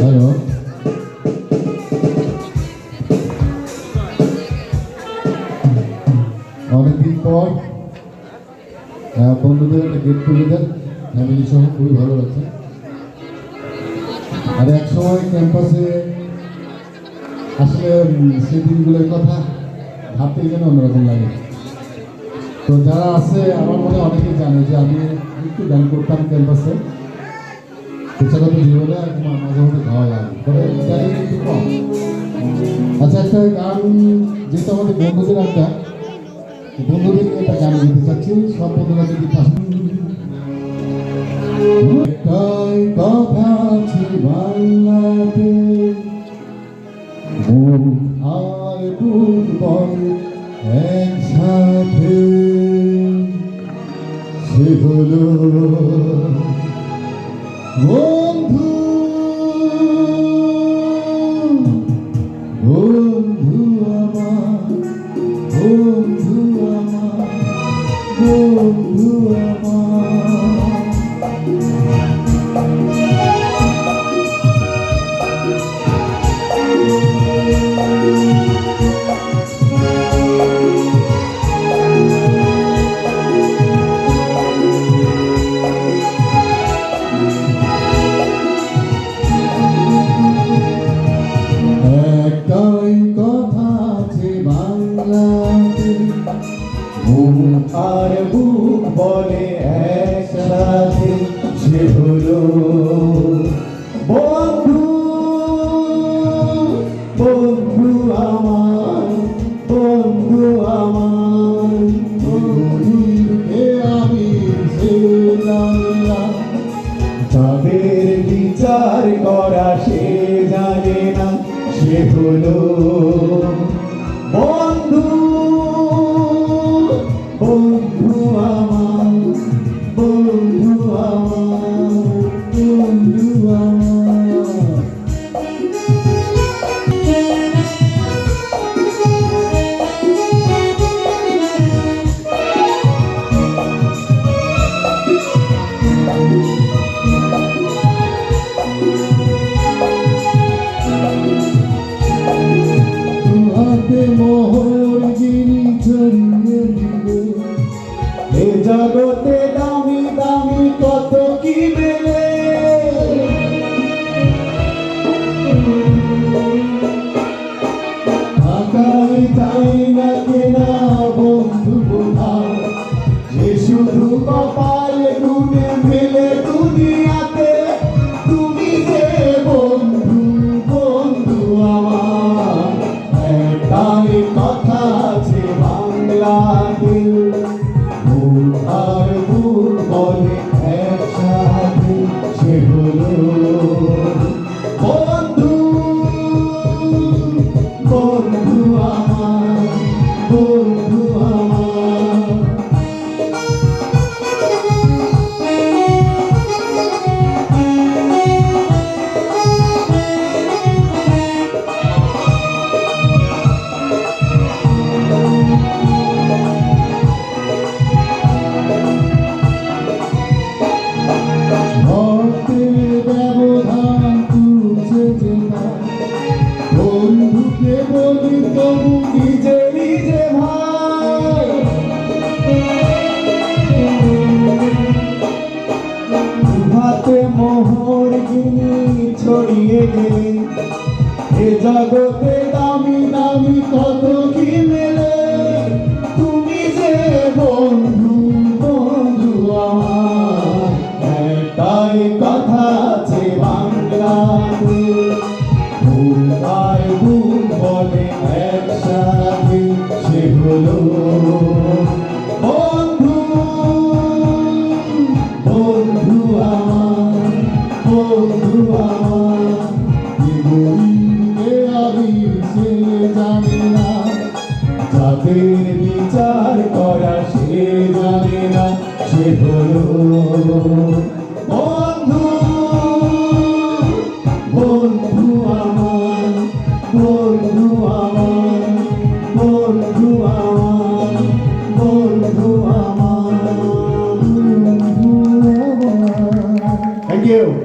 Hello. অনেকদিন পর আহ, বন্ধুদের একটা গেট টুগেদার ফ্যামিলি সহ খুবই ভালো লাগছে। আর এক সময় ক্যাম্পাসে আসলে সেই দিনগুলোর কথা ভাবতে যেন অন্যরকম লাগে। তো যারা আছে আমার মনে হয় অনেকে জানে যে আমি একটু গান করতাম ক্যাম্পাসে পেশাগত জীবনে আর মাঝে মধ্যে খাওয়া লাগে তবে গাড়ি একটু কম। আচ্ছা একটা গান যেহেতু আমাদের বন্ধুদের আড্ডা বন্ধুদেরকে একটা গান দিতে চাচ্ছি। সব বন্ধুরা যদি একসাথে। সে হলো 喔 আর বুক বলে একসাথে সে হলো more. বন্ধুকে বলি তবু নিজে ছড়িয়ে দিলেন এ জগতে দামি দামি কত কি you.